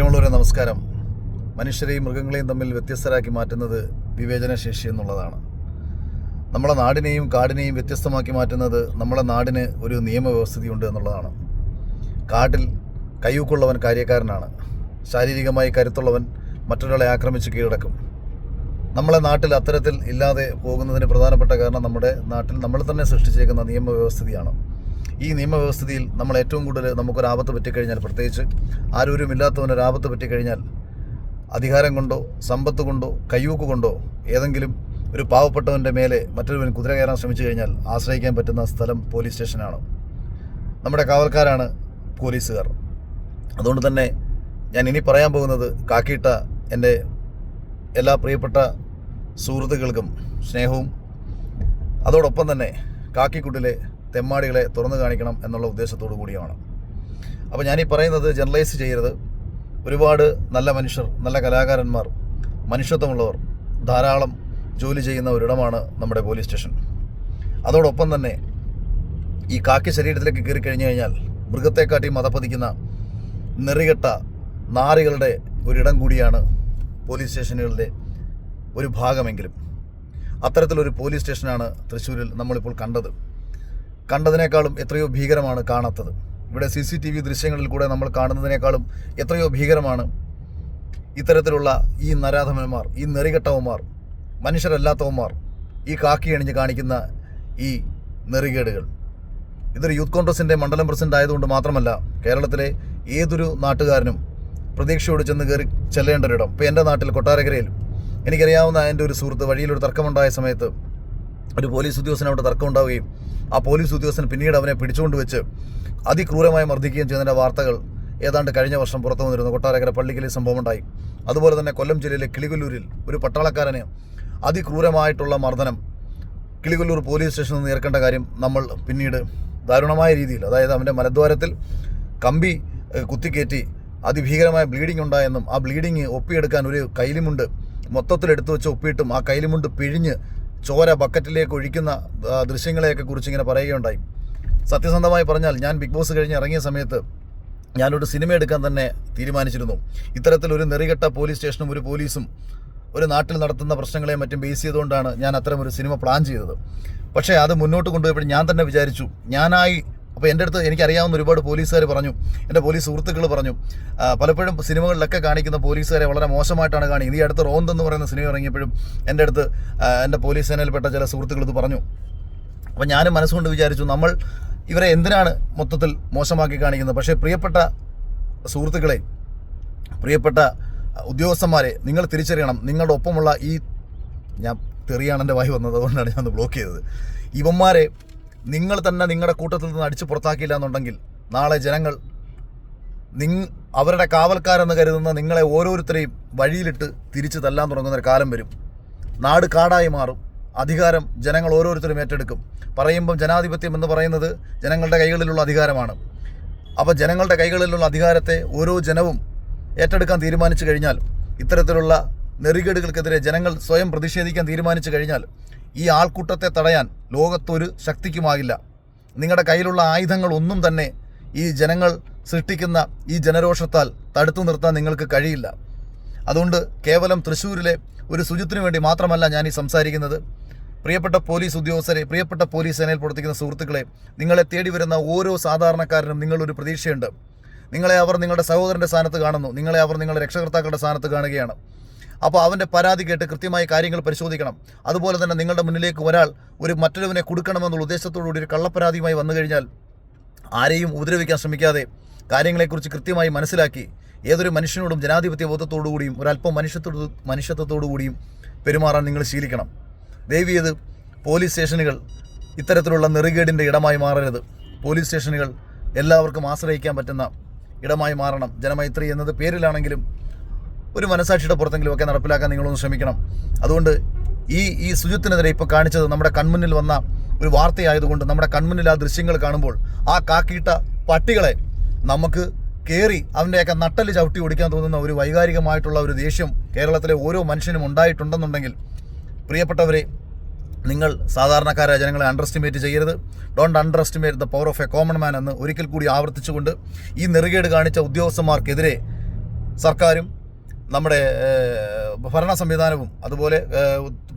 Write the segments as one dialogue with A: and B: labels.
A: പ്രിയമുള്ളവരെ നമസ്കാരം. മനുഷ്യരെയും മൃഗങ്ങളെയും തമ്മിൽ വ്യത്യസ്തരാക്കി മാറ്റുന്നത് വിവേചനശേഷി എന്നുള്ളതാണ്. നമ്മുടെ നാടിനെയും കാടിനെയും വ്യത്യസ്തമാക്കി മാറ്റുന്നത് നമ്മുടെ നാടിന് ഒരു നിയമവ്യവസ്ഥയുണ്ട് എന്നുള്ളതാണ്. കാട്ടിൽ കയ്യൂക്കുള്ളവൻ കാര്യക്കാരനാണ്. ശാരീരികമായി കരുത്തുള്ളവൻ മറ്റൊരാളെ ആക്രമിച്ച് കീഴടക്കും. നമ്മളെ നാട്ടിൽ അത്തരത്തിൽ ഇല്ലാതെ പോകുന്നതിന് പ്രധാനപ്പെട്ട കാരണം നമ്മുടെ നാട്ടിൽ നമ്മൾ തന്നെ സൃഷ്ടിച്ചേക്കുന്ന നിയമവ്യവസ്ഥയാണ് ഈ നിയമവ്യവസ്ഥയിൽ നമ്മൾ ഏറ്റവും കൂടുതൽ നമുക്കൊരു ആപത്ത് പറ്റിക്കഴിഞ്ഞാൽ പ്രത്യേകിച്ച് ആരോരും ഇല്ലാത്തവനൊരു ആപത്ത് പറ്റിക്കഴിഞ്ഞാൽ അധികാരം കൊണ്ടോ സമ്പത്ത് കൊണ്ടോ കയ്യൂക്ക് കൊണ്ടോ ഏതെങ്കിലും ഒരു പാവപ്പെട്ടവന്റെ മേലെ മറ്റൊരുവൻ കുതിര കയറാൻ ശ്രമിച്ചു കഴിഞ്ഞാൽ ആശ്രയിക്കാൻ പറ്റുന്ന സ്ഥലം പോലീസ് സ്റ്റേഷനാണ്. നമ്മുടെ കാവൽക്കാരാണ് പോലീസുകാർ. അതുകൊണ്ട് തന്നെ ഞാൻ ഇനി പറയാൻ പോകുന്നത് കാക്കിയിട്ട എന്റെ എല്ലാ പ്രിയപ്പെട്ട സുഹൃത്തുക്കൾക്കും സ്നേഹവും. അതോടൊപ്പം തന്നെ കാക്കിക്കുട്ടിലെ തെമ്മാടികളെ തുറന്നു കാണിക്കണം എന്നുള്ള ഉദ്ദേശത്തോടു കൂടിയാണ്. അപ്പോൾ ഞാനീ പറയുന്നത് ജനറലൈസ് ചെയ്യരുത്. ഒരുപാട് നല്ല മനുഷ്യർ നല്ല കലാകാരന്മാർ മനുഷ്യത്വമുള്ളവർ ധാരാളം ജോലി ചെയ്യുന്ന ഒരിടമാണ് നമ്മുടെ പോലീസ് സ്റ്റേഷൻ അതോടൊപ്പം തന്നെ ഈ കാക്കി ശരീരത്തിലേക്ക് കയറി കഴിഞ്ഞു കഴിഞ്ഞാൽ മൃഗത്തെക്കാട്ടി മതപ്പതിക്കുന്ന നെറികെട്ട നാറികളുടെ ഒരിടം കൂടിയാണ് പോലീസ് സ്റ്റേഷനുകളുടെ ഒരു ഭാഗമെങ്കിലും. അത്തരത്തിലൊരു പോലീസ് സ്റ്റേഷനാണ് തൃശ്ശൂരിൽ നമ്മളിപ്പോൾ കണ്ടത്. കണ്ടതിനേക്കാളും എത്രയോ ഭീകരമാണ് കാണാത്തത്. ഇവിടെ സി സി ടി വി ദൃശ്യങ്ങളിൽ കൂടെ നമ്മൾ കാണുന്നതിനേക്കാളും എത്രയോ ഭീകരമാണ് ഇത്തരത്തിലുള്ള ഈ നരാധമന്മാർ ഈ നെറികെട്ടവന്മാർ മനുഷ്യരല്ലാത്തവന്മാർ ഈ കാക്കി അണിഞ്ഞ് കാണിക്കുന്ന ഈ നെറികേടുകൾ. ഇതൊരു യൂത്ത് കോൺഗ്രസിന്റെ മണ്ഡലം പ്രസിഡന്റ് ആയതുകൊണ്ട് മാത്രമല്ല കേരളത്തിലെ ഏതൊരു നാട്ടുകാരനും പ്രതീക്ഷയോട് ചെന്ന് കയറി ചെല്ലേണ്ട ഒരിടം. ഇപ്പോൾ എന്റെ നാട്ടിൽ കൊട്ടാരക്കരയിൽ എനിക്കറിയാവുന്ന എന്റെ ഒരു സുഹൃത്ത് വഴിയിലൊരു തർക്കമുണ്ടായ സമയത്ത് ഒരു പോലീസ് ഉദ്യോഗസ്ഥനോട് തർക്കമുണ്ടാവുകയും ആ പോലീസ് ഉദ്യോഗസ്ഥൻ പിന്നീട് അവനെ പിടിച്ചുകൊണ്ട് വെച്ച് അതിക്രൂരമായി മർദ്ദിക്കുകയും ചെയ്യുന്നതിന്റെ വാർത്തകൾ ഏതാണ്ട് കഴിഞ്ഞ വർഷം പുറത്തു വന്നിരുന്നു. കൊട്ടാരക്കര പള്ളിക്കലിൽ സംഭവമുണ്ടായി അതുപോലെ തന്നെ കൊല്ലം ജില്ലയിലെ കിളികൊല്ലൂരിൽ ഒരു പട്ടാളക്കാരന് അതിക്രൂരമായിട്ടുള്ള മർദ്ദനം കിളികൊല്ലൂർ പോലീസ് സ്റ്റേഷനിൽ നിന്ന് ഏർക്കേണ്ട കാര്യം നമ്മൾ പിന്നീട് ദാരുണമായ രീതിയിൽ അതായത് അവന്റെ മലദ്വാരത്തിൽ കമ്പി കുത്തിക്കയറ്റി അതിഭീകരമായ ബ്ലീഡിംഗ് ഉണ്ടായെന്നും ആ ബ്ലീഡിങ് ഒപ്പിയെടുക്കാൻ ഒരു കൈലിമുണ്ട്. മൊത്തത്തിൽ എടുത്തു വെച്ച് ഒപ്പിയിട്ടും ആ കൈലിമുണ്ട് പിഴിഞ്ഞ് ചോര ബക്കറ്റിലേക്ക് ഒഴിക്കുന്ന ദൃശ്യങ്ങളെയൊക്കെ കുറിച്ച് ഇങ്ങനെ പറയുകയുണ്ടായി. സത്യസന്ധമായി പറഞ്ഞാൽ ഞാൻ ബിഗ് ബോസ് കഴിഞ്ഞ് ഇറങ്ങിയ സമയത്ത് ഞാനൊരു സിനിമ എടുക്കാൻ തന്നെ തീരുമാനിച്ചിരുന്നു. ഇത്തരത്തിലൊരു നെറികെട്ട പോലീസ് സ്റ്റേഷനും ഒരു പോലീസും ഒരു നാട്ടിൽ നടത്തുന്ന പ്രശ്നങ്ങളെ മറ്റും ബേസ് ചെയ്തുകൊണ്ടാണ് ഞാൻ അത്തരം ഒരു സിനിമ പ്ലാൻ ചെയ്തത്. പക്ഷേ അത് മുന്നോട്ട് കൊണ്ടുപോയപ്പോൾ ഞാൻ തന്നെ വിചാരിച്ചു ഞാനായി അപ്പോൾ എന്റെ അടുത്ത് എനിക്കറിയാവുന്ന ഒരുപാട് പോലീസുകാർ പറഞ്ഞു. എന്റെ പോലീസ് സുഹൃത്തുക്കൾ പറഞ്ഞു. പലപ്പോഴും സിനിമകളിലൊക്കെ കാണിക്കുന്ന പോലീസുകാരെ വളരെ മോശമായിട്ടാണ് കാണിക്കുന്നത്. ഈ അടുത്ത് റോന്ത് എന്ന് പറയുന്ന സിനിമ ഇറങ്ങിയപ്പോഴും എന്റെ അടുത്ത് എന്റെ പോലീസ് സേനയിൽപ്പെട്ട ചില സുഹൃത്തുക്കൾ ഇത് പറഞ്ഞു. അപ്പോൾ ഞാനും മനസ്സുകൊണ്ട് വിചാരിച്ചു നമ്മൾ ഇവരെ എന്തിനാണ് മൊത്തത്തിൽ മോശമാക്കി കാണിക്കുന്നത്? പക്ഷേ പ്രിയപ്പെട്ട സുഹൃത്തുക്കളെ പ്രിയപ്പെട്ട ഉദ്യോഗസ്ഥന്മാരെ നിങ്ങൾ തിരിച്ചറിയണം. നിങ്ങളുടെ ഒപ്പമുള്ള ഈ ഞാൻ തെറിയാണ് എന്റെ വായി വന്നത് അതുകൊണ്ടാണ് ഞാൻ ബ്ലോക്ക് ചെയ്തത്. ഇവന്മാരെ നിങ്ങൾ തന്നെ നിങ്ങളുടെ കൂട്ടത്തിൽ നിന്ന് അടിച്ചു പുറത്താക്കിയില്ല എന്നുണ്ടെങ്കിൽ നാളെ ജനങ്ങൾ നിങ് അവരുടെ കാവൽക്കാരെന്ന് കരുതുന്ന നിങ്ങളെ ഓരോരുത്തരെയും വഴിയിലിട്ട് തിരിച്ചു തല്ലാൻ തുടങ്ങുന്ന ഒരു കാലം വരും. നാട് കാടായി മാറും. അധികാരം ജനങ്ങൾ ഓരോരുത്തരും ഏറ്റെടുക്കും. പറയുമ്പം ജനാധിപത്യം എന്ന് പറയുന്നത് ജനങ്ങളുടെ കൈകളിലുള്ള അധികാരമാണ്. അപ്പോൾ ജനങ്ങളുടെ കൈകളിലുള്ള അധികാരത്തെ ഓരോ ജനവും ഏറ്റെടുക്കാൻ തീരുമാനിച്ചു കഴിഞ്ഞാൽ ഇത്തരത്തിലുള്ള നെറികേടുകൾക്കെതിരെ ജനങ്ങൾ സ്വയം പ്രതിഷേധിക്കാൻ തീരുമാനിച്ചു കഴിഞ്ഞാൽ ഈ ആൾക്കൂട്ടത്തെ തടയാൻ ലോകത്തൊരു ശക്തിക്കുമാകില്ല. നിങ്ങളുടെ കയ്യിലുള്ള ആയുധങ്ങൾ ഒന്നും തന്നെ ഈ ജനങ്ങൾ സൃഷ്ടിക്കുന്ന ഈ ജനരോഷത്താൽ തടുത്തു നിർത്താൻ നിങ്ങൾക്ക് കഴിയില്ല. അതുകൊണ്ട് കേവലം തൃശ്ശൂരിലെ ഒരു ശുചിത്വത്തിന് വേണ്ടി മാത്രമല്ല ഞാൻ ഈ സംസാരിക്കുന്നത്. പ്രിയപ്പെട്ട പോലീസ് ഉദ്യോഗസ്ഥരെ പ്രിയപ്പെട്ട പോലീസ് സേനയിൽ പ്രവർത്തിക്കുന്ന സുഹൃത്തുക്കളെ നിങ്ങളെ തേടി വരുന്ന ഓരോ സാധാരണക്കാരനും നിങ്ങളൊരു പ്രതീക്ഷയുണ്ട്. നിങ്ങളെ അവർ നിങ്ങളുടെ സഹോദരന്റെ സ്ഥാനത്ത് കാണുന്നു. നിങ്ങളെ അവർ നിങ്ങളുടെ രക്ഷകർത്താക്കളുടെ സ്ഥാനത്ത് കാണുകയാണ്. അപ്പോൾ അവന്റെ പരാതി കേട്ട് കൃത്യമായി കാര്യങ്ങൾ പരിശോധിക്കണം. അതുപോലെ തന്നെ നിങ്ങളുടെ മുന്നിലേക്ക് ഒരാൾ ഒരു മറ്റൊരുവനെ കൊടുക്കണമെന്നുള്ള ഉദ്ദേശത്തോടുകൂടി ഒരു കള്ളപ്പരാതിയുമായി വന്നു കഴിഞ്ഞാൽ ആരെയും ഉപദ്രവിക്കാൻ ശ്രമിക്കാതെ കാര്യങ്ങളെക്കുറിച്ച് കൃത്യമായി മനസ്സിലാക്കി ഏതൊരു മനുഷ്യനോടും ജനാധിപത്യ ബോധത്തോടുകൂടിയും ഒരല്പം മനുഷ്യത്വത്തോടു മനുഷ്യത്വത്തോടുകൂടിയും പെരുമാറാൻ നിങ്ങൾ ശീലിക്കണം. ദേവിയത് പോലീസ് സ്റ്റേഷനുകൾ ഇത്തരത്തിലുള്ള നെറുകേടിന്റെ ഇടമായി മാറരുത്. പോലീസ് സ്റ്റേഷനുകൾ എല്ലാവർക്കും ആശ്രയിക്കാൻ പറ്റുന്ന ഇടമായി മാറണം. ജനമൈത്രി എന്നത് പേരിലാണെങ്കിലും ഒരു മനസാക്ഷിയുടെ പുറത്തെങ്കിലും ഒക്കെ നടപ്പിലാക്കാൻ നിങ്ങളൊന്ന് ശ്രമിക്കണം. അതുകൊണ്ട് ഈ ഈ ശുചിത്വത്തിനെതിരെ ഇപ്പോൾ കാണിച്ചത് നമ്മുടെ കൺമുന്നിൽ വന്ന ഒരു വാർത്തയായതുകൊണ്ട് നമ്മുടെ കൺമുന്നിൽ ആ ദൃശ്യങ്ങൾ കാണുമ്പോൾ ആ കാക്കിയിട്ട പട്ടികളെ നമുക്ക് കയറി അവന്റെയൊക്കെ നട്ടൽ ചവിട്ടി ഓടിക്കാൻ തോന്നുന്ന ഒരു വൈകാരികമായിട്ടുള്ള ഒരു ദേഷ്യം കേരളത്തിലെ ഓരോ മനുഷ്യനും ഉണ്ടായിട്ടുണ്ടെന്നുണ്ടെങ്കിൽ പ്രിയപ്പെട്ടവരെ നിങ്ങൾ സാധാരണക്കാരായ ജനങ്ങളെ അണ്ടർ എസ്റ്റിമേറ്റ് ചെയ്യരുത്. Don't underestimate the power of a common man എന്ന് ഒരിക്കൽ കൂടി ആവർത്തിച്ചുകൊണ്ട് ഈ നെറുകേട് കാണിച്ച ഉദ്യോഗസ്ഥന്മാർക്കെതിരെ സർക്കാരും നമ്മുടെ ഭരണ സംവിധാനവും അതുപോലെ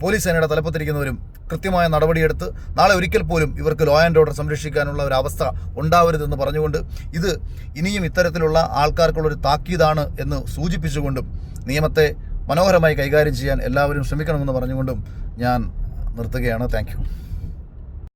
A: പോലീസ് സേനയുടെ തലപ്പത്തിരിക്കുന്നവരും കൃത്യമായ നടപടിയെടുത്ത് നാളെ ഒരിക്കൽ പോലും ഇവർക്ക് ലോ ആൻഡ് ഓർഡർ സംരക്ഷിക്കാനുള്ള ഒരു അവസ്ഥ ഉണ്ടാവരുതെന്ന് പറഞ്ഞുകൊണ്ട് ഇത് ഇനിയും ഇത്തരത്തിലുള്ള ആൾക്കാർക്കുള്ളൊരു താക്കീതാണ് എന്ന് സൂചിപ്പിച്ചുകൊണ്ടും നിയമത്തെ മനോഹരമായി കൈകാര്യം ചെയ്യാൻ എല്ലാവരും ശ്രമിക്കണമെന്ന് പറഞ്ഞുകൊണ്ടും ഞാൻ നിർത്തുകയാണ്. താങ്ക്